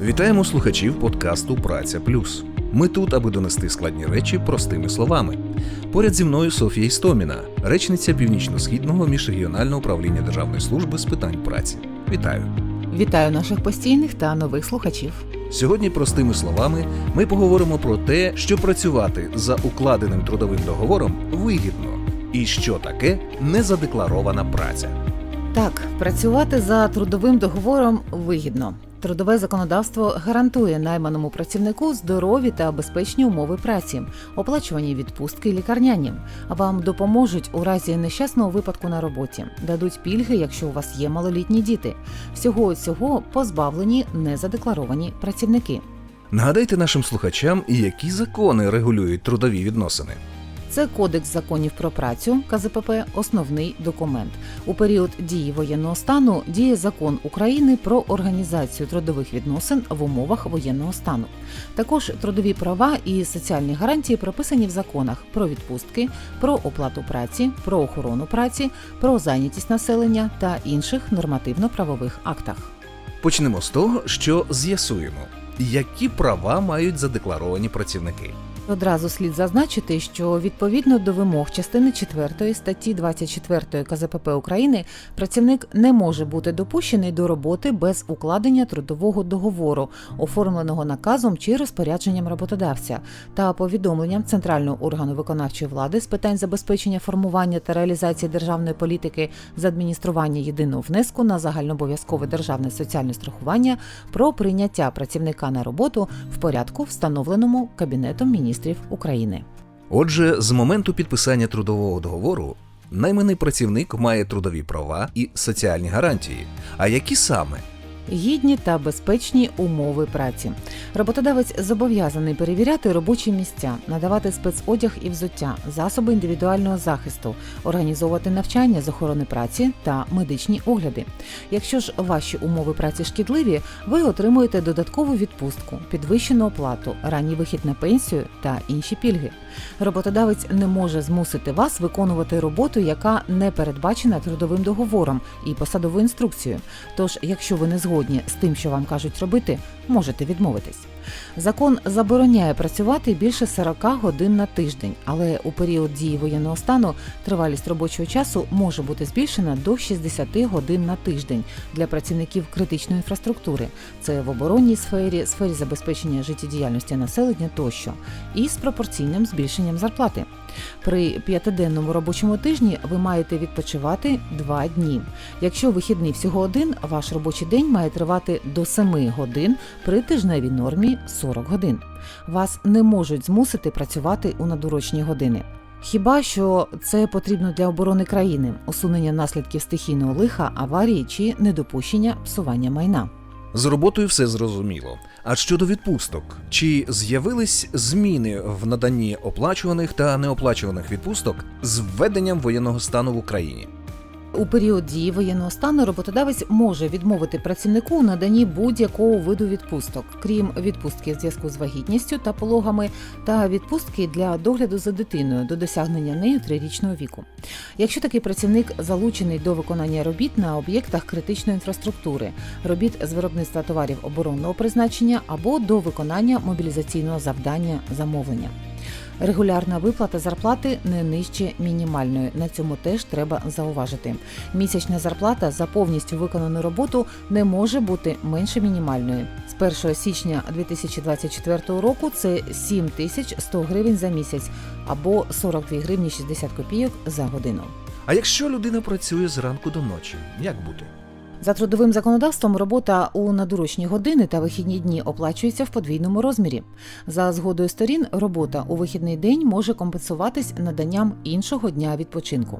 Вітаємо слухачів подкасту Праця Плюс. Ми тут, аби донести складні речі простими словами. Поряд зі мною Софія Істоміна, речниця Північно-східного міжрегіонального управління Державної служби з питань праці. Вітаю! Вітаю наших постійних та нових слухачів. Сьогодні, простими словами, ми поговоримо про те, що працювати за укладеним трудовим договором вигідно, і що таке незадекларована праця. Так, працювати за трудовим договором вигідно. Трудове законодавство гарантує найманому працівнику здорові та безпечні умови праці, оплачувані відпустки лікарняні. Вам допоможуть у разі нещасного випадку на роботі, дадуть пільги, якщо у вас є малолітні діти. Всього цього позбавлені незадекларовані працівники. Нагадайте нашим слухачам, які закони регулюють трудові відносини. Це Кодекс законів про працю КЗПП, основний документ. У період дії воєнного стану діє закон України про організацію трудових відносин в умовах воєнного стану. Також трудові права і соціальні гарантії прописані в законах про відпустки, про оплату праці, про охорону праці, про зайнятість населення та інших нормативно-правових актах. Почнемо з того, що з'ясуємо, які права мають задекларовані працівники. Одразу слід зазначити, що відповідно до вимог частини 4 статті 24 КЗПП України працівник не може бути допущений до роботи без укладення трудового договору, оформленого наказом чи розпорядженням роботодавця, та повідомленням центрального органу виконавчої влади з питань забезпечення формування та реалізації державної політики з адміністрування єдиного внеску на загальнообов'язкове державне соціальне страхування про прийняття працівника на роботу в порядку, встановленому Кабінетом міністрів України. Отже, з моменту підписання трудового договору найманий працівник має трудові права і соціальні гарантії. А які саме? Гідні та безпечні умови праці. Роботодавець зобов'язаний перевіряти робочі місця, надавати спецодяг і взуття, засоби індивідуального захисту, організовувати навчання з охорони праці та медичні огляди. Якщо ж ваші умови праці шкідливі, ви отримуєте додаткову відпустку, підвищену оплату, ранній вихід на пенсію та інші пільги. Роботодавець не може змусити вас виконувати роботу, яка не передбачена трудовим договором і посадовою інструкцією. Тож, якщо ви не згодні з тим, що вам кажуть робити, можете відмовитись. Закон забороняє працювати більше 40 годин на тиждень, але у період дії воєнного стану тривалість робочого часу може бути збільшена до 60 годин на тиждень для працівників критичної інфраструктури. Це в оборонній сфері, сфері забезпечення життєдіяльності населення тощо, і з пропорційним збільшенням зарплати. При п'ятиденному робочому тижні ви маєте відпочивати два дні. Якщо вихідний всього один, ваш робочий день має тривати до 7 годин при тижневій нормі 40 годин. Вас не можуть змусити працювати у надурочні години. Хіба що це потрібно для оборони країни, усунення наслідків стихійного лиха, аварії чи недопущення псування майна. З роботою все зрозуміло. А щодо відпусток, чи з'явились зміни в наданні оплачуваних та неоплачуваних відпусток з введенням воєнного стану в Україні? У період дії воєнного стану роботодавець може відмовити працівнику у наданні будь-якого виду відпусток, крім відпустки в зв'язку з вагітністю та пологами, та відпустки для догляду за дитиною до досягнення нею трирічного віку. Якщо такий працівник залучений до виконання робіт на об'єктах критичної інфраструктури, робіт з виробництва товарів оборонного призначення або до виконання мобілізаційного завдання замовлення. Регулярна виплата зарплати не нижче мінімальної. На цьому теж треба зауважити. Місячна зарплата за повністю виконану роботу не може бути менше мінімальної. З 1 січня 2024 року це 7100 гривень за місяць або 42 гривні 60 копійок за годину. А якщо людина працює зранку до ночі, як бути? За трудовим законодавством робота у надурочні години та вихідні дні оплачується в подвійному розмірі. За згодою сторін, робота у вихідний день може компенсуватись наданням іншого дня відпочинку.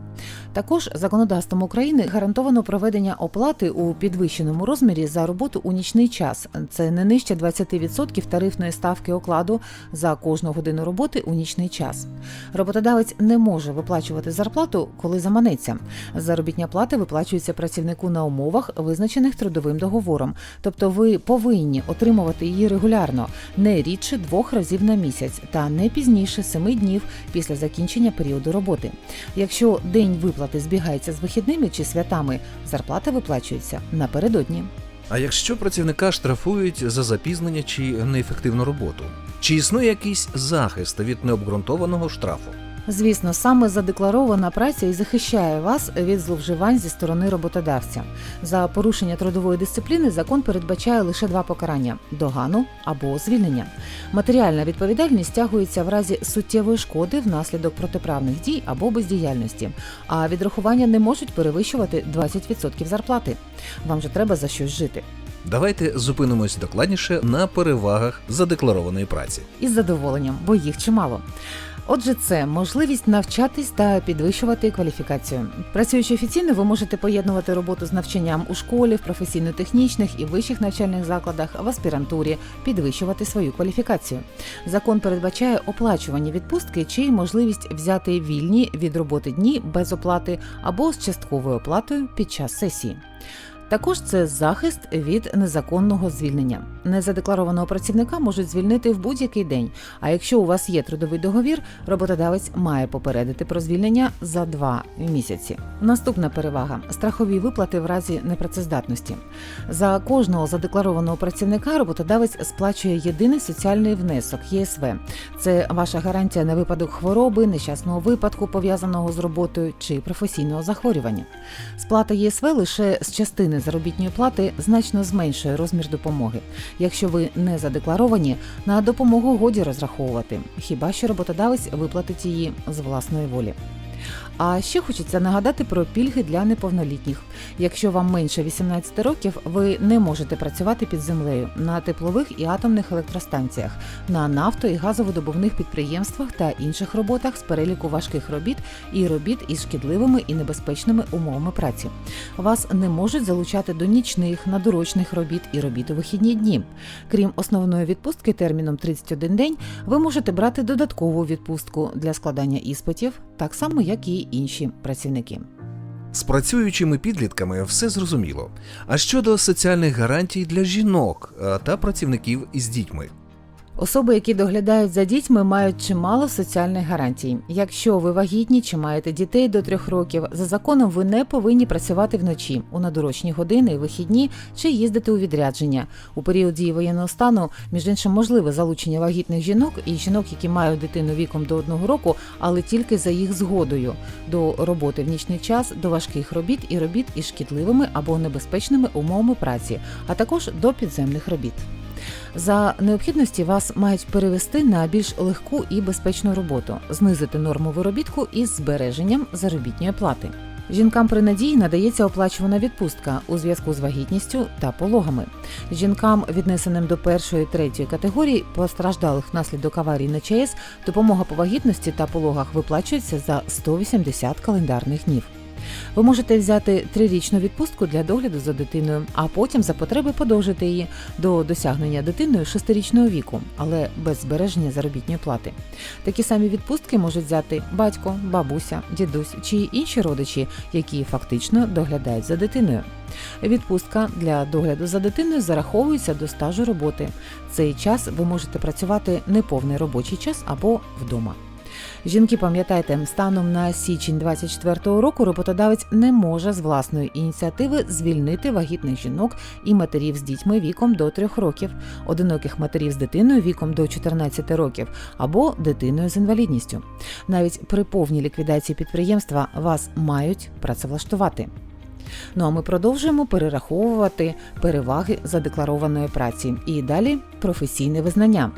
Також законодавством України гарантовано проведення оплати у підвищеному розмірі за роботу у нічний час. Це не нижче 20% тарифної ставки окладу за кожну годину роботи у нічний час. Роботодавець не може виплачувати зарплату, коли заманеться. Заробітня плата виплачується працівнику на умовах, визначених трудовим договором. Тобто ви повинні отримувати її регулярно, не рідше двох разів на місяць та не пізніше семи днів після закінчення періоду роботи. Якщо день виплати збігається з вихідними чи святами, зарплата виплачується напередодні. А якщо працівника штрафують за запізнення чи неефективну роботу? Чи існує якийсь захист від необґрунтованого штрафу? Звісно, саме задекларована праця і захищає вас від зловживань зі сторони роботодавця. За порушення трудової дисципліни закон передбачає лише два покарання догану або звільнення. Матеріальна відповідальність стягується в разі суттєвої шкоди внаслідок протиправних дій або бездіяльності, а відрахування не можуть перевищувати 20% зарплати. Вам же треба за щось жити. Давайте зупинимось докладніше на перевагах задекларованої праці. із задоволенням, бо їх чимало. Отже, це можливість навчатись та підвищувати кваліфікацію. Працюючи офіційно, ви можете поєднувати роботу з навчанням у школі, в професійно-технічних і вищих навчальних закладах, в аспірантурі, підвищувати свою кваліфікацію. Закон передбачає оплачувані відпустки чи можливість взяти вільні від роботи дні без оплати або з частковою оплатою під час сесії. Також це захист від незаконного звільнення. Незадекларованого працівника можуть звільнити в будь-який день. А якщо у вас є трудовий договір, роботодавець має попередити про звільнення за два місяці. Наступна перевага страхові виплати в разі непрацездатності. За кожного задекларованого працівника роботодавець сплачує єдиний соціальний внесок ЄСВ. Це ваша гарантія на випадок хвороби, нещасного випадку, пов'язаного з роботою чи професійного захворювання. Сплата ЄСВ лише з частини заробітної плати значно зменшує розмір допомоги. Якщо ви не задекларовані, на допомогу годі розраховувати, хіба що роботодавець виплатить її з власної волі. А ще хочеться нагадати про пільги для неповнолітніх. Якщо вам менше 18 років, ви не можете працювати під землею на теплових і атомних електростанціях, на нафто і газовидобувних підприємствах та інших роботах з переліку важких робіт і робіт із шкідливими і небезпечними умовами праці. Вас не можуть залучати до нічних, надурочних робіт і робіт у вихідні дні. Крім основної відпустки терміном 31 день, ви можете брати додаткову відпустку для складання іспитів, так само як і інші працівники. З працюючими підлітками все зрозуміло. А щодо соціальних гарантій для жінок е, та працівників із дітьми. Особи, які доглядають за дітьми, мають чимало соціальних гарантій. Якщо ви вагітні чи маєте дітей до трьох років, за законом ви не повинні працювати вночі у надурочні години, вихідні чи їздити у відрядження. У період дії воєнного стану, між іншим, можливе залучення вагітних жінок і жінок, які мають дитину віком до одного року, але тільки за їх згодою до роботи в нічний час, до важких робіт і робіт із шкідливими або небезпечними умовами праці, а також до підземних робіт. За необхідності вас мають перевести на більш легку і безпечну роботу, знизити норму виробітку із збереженням заробітної плати. Жінкам при надії надається оплачувана відпустка у зв'язку з вагітністю та пологами. Жінкам, віднесеним до першої третьої категорії, постраждалих внаслідок аварії на ЧАЕС, допомога по вагітності та пологах виплачується за 180 календарних днів. Ви можете взяти трирічну відпустку для догляду за дитиною, а потім за потреби подовжити її до досягнення дитиною шестирічного віку, але без збереження заробітної плати. Такі самі відпустки можуть взяти батько, бабуся, дідусь чи інші родичі, які фактично доглядають за дитиною. Відпустка для догляду за дитиною зараховується до стажу роботи. Цей час ви можете працювати неповний робочий час або вдома. Жінки, пам'ятайте, станом на січень 24-го року роботодавець не може з власної ініціативи звільнити вагітних жінок і матерів з дітьми віком до 3 років, одиноких матерів з дитиною віком до 14 років або дитиною з інвалідністю. Навіть при повній ліквідації підприємства вас мають працевлаштувати. Ну а ми продовжуємо перераховувати переваги задекларованої праці. І далі професійне визнання.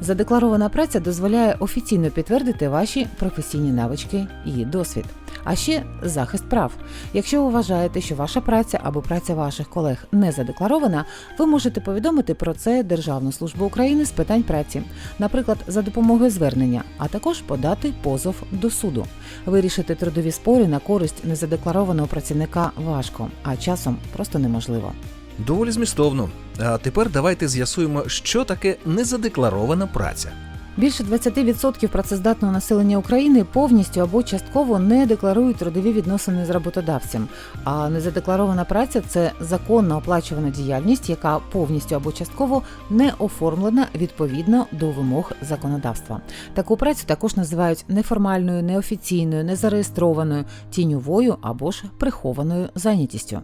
Задекларована праця дозволяє офіційно підтвердити ваші професійні навички і досвід. А ще захист прав. Якщо ви вважаєте, що ваша праця або праця ваших колег не задекларована, ви можете повідомити про це Державну службу України з питань праці, наприклад, за допомогою звернення, а також подати позов до суду. Вирішити трудові спори на користь незадекларованого працівника важко, а часом просто неможливо. Доволі змістовно. А тепер давайте з'ясуємо, що таке незадекларована праця. Більше 20% працездатного населення України повністю або частково не декларують трудові відносини з роботодавцем. А незадекларована праця це законно оплачувана діяльність, яка повністю або частково не оформлена відповідно до вимог законодавства. Таку працю також називають неформальною, неофіційною, незареєстрованою, тіньовою або ж прихованою зайнятістю.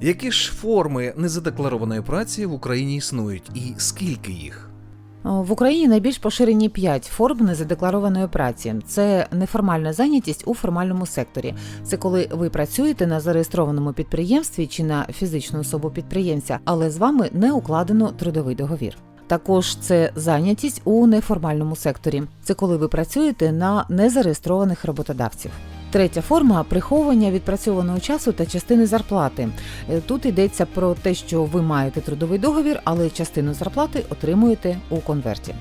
Які ж форми незадекларованої праці в Україні існують і скільки їх? В Україні найбільш поширені п'ять форм незадекларованої праці. Це неформальна зайнятість у формальному секторі. Це коли ви працюєте на зареєстрованому підприємстві чи на фізичну особу підприємця, але з вами не укладено трудовий договір. Також це зайнятість у неформальному секторі. Це коли ви працюєте на незареєстрованих роботодавців. Третя форма приховування відпрацьованого часу та частини зарплати. Е, Тут йдеться про те, що ви маєте трудовий договір, але частину зарплати отримуєте у конверті.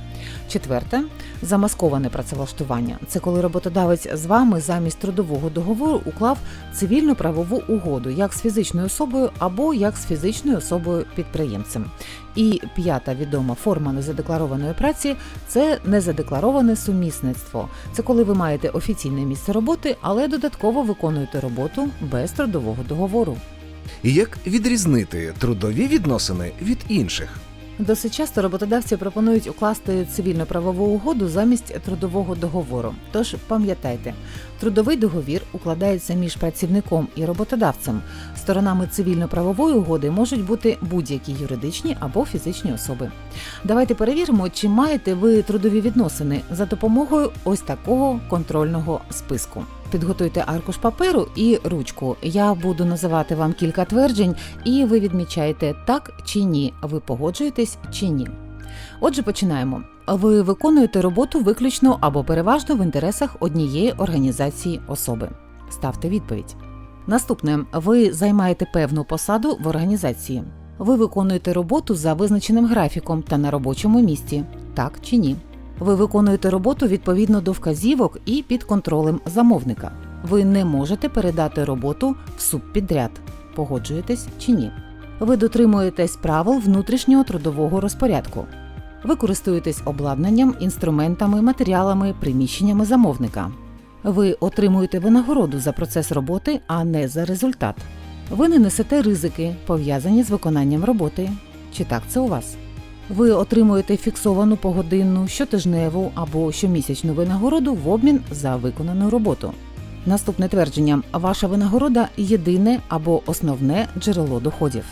Четверте замасковане працевлаштування. Це коли роботодавець з вами замість трудового договору уклав цивільну правову угоду як з фізичною особою або як з фізичною особою підприємцем. І п'ята відома форма незадекларованої праці це незадеклароване сумісництво. Це коли ви маєте офіційне місце роботи, але додатково виконуєте роботу без трудового договору. Як відрізнити трудові відносини від інших? Досить часто роботодавці пропонують укласти цивільно-правову угоду замість трудового договору. Тож пам'ятайте, трудовий договір укладається між працівником і роботодавцем. Сторонами цивільно-правової угоди можуть бути будь-які юридичні або фізичні особи. Давайте перевіримо, чи маєте ви трудові відносини за допомогою ось такого контрольного списку. Підготуйте аркуш паперу і ручку. Я буду називати вам кілька тверджень, і ви відмічаєте так чи ні. Ви погоджуєтесь чи ні. Отже, починаємо. Ви виконуєте роботу виключно або переважно в інтересах однієї організації особи. Ставте відповідь. Наступне ви займаєте певну посаду в організації. Ви виконуєте роботу за визначеним графіком та на робочому місці. Так чи ні? Ви виконуєте роботу відповідно до вказівок і під контролем замовника. Ви не можете передати роботу в субпідряд. Погоджуєтесь чи ні? Ви дотримуєтесь правил внутрішнього трудового розпорядку. Ви користуєтесь обладнанням, інструментами, матеріалами, приміщеннями замовника. Ви отримуєте винагороду за процес роботи, а не за результат. Ви не несете ризики, пов'язані з виконанням роботи. Чи так це у вас? Ви отримуєте фіксовану погодинну, щотижневу або щомісячну винагороду в обмін за виконану роботу. Наступне твердження: ваша винагорода єдине або основне джерело доходів.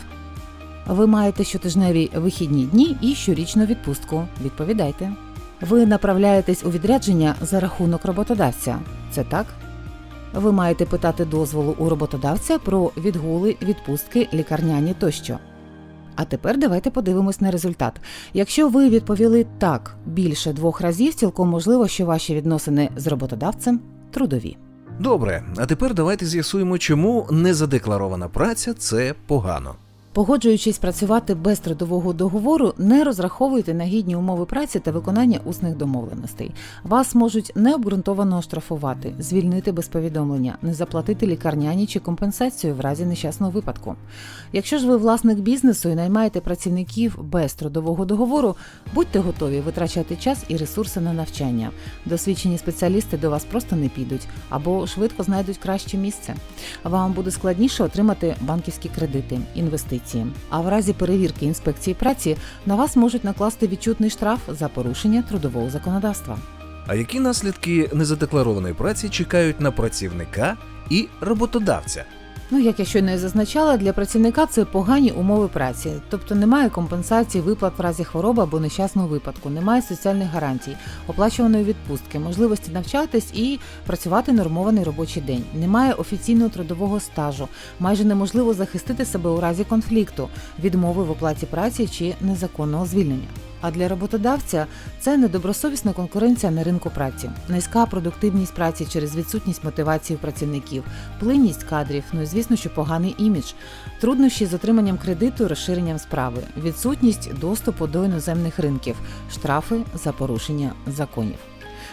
Ви маєте щотижневі вихідні дні і щорічну відпустку. Відповідайте. Ви направляєтесь у відрядження за рахунок роботодавця. Це так? Ви маєте питати дозволу у роботодавця про відгули, відпустки, лікарняні тощо. А тепер давайте подивимось на результат. Якщо ви відповіли так більше двох разів, цілком можливо, що ваші відносини з роботодавцем трудові. Добре, а тепер давайте з'ясуємо, чому незадекларована праця це погано. Погоджуючись працювати без трудового договору, не розраховуйте на гідні умови праці та виконання усних домовленостей. Вас можуть необґрунтовано оштрафувати, звільнити без повідомлення, не заплатити лікарняні чи компенсацію в разі нещасного випадку. Якщо ж ви власник бізнесу і наймаєте працівників без трудового договору, будьте готові витрачати час і ресурси на навчання. Досвідчені спеціалісти до вас просто не підуть або швидко знайдуть краще місце. Вам буде складніше отримати банківські кредити, інвестиції. А в разі перевірки інспекції праці на вас можуть накласти відчутний штраф за порушення трудового законодавства. А які наслідки незадекларованої праці чекають на працівника і роботодавця? Ну, як я щойно і зазначала, для працівника це погані умови праці, тобто немає компенсації виплат в разі хвороби або нещасного випадку, немає соціальних гарантій, оплачуваної відпустки, можливості навчатись і працювати нормований робочий день. Немає офіційного трудового стажу, майже неможливо захистити себе у разі конфлікту, відмови в оплаті праці чи незаконного звільнення. А для роботодавця це недобросовісна конкуренція на ринку праці, низька продуктивність праці через відсутність мотивації працівників, плинність кадрів, ну і звісно, що поганий імідж, труднощі з отриманням кредиту, розширенням справи, відсутність доступу до іноземних ринків, штрафи за порушення законів.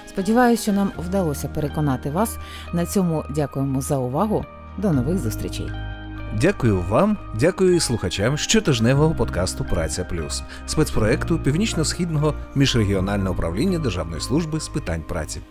Сподіваюся, що нам вдалося переконати вас. На цьому дякуємо за увагу. До нових зустрічей. Дякую вам, дякую і слухачам щотижневого подкасту Праця Плюс спецпроекту Північно-східного міжрегіонального управління Державної служби з питань праці.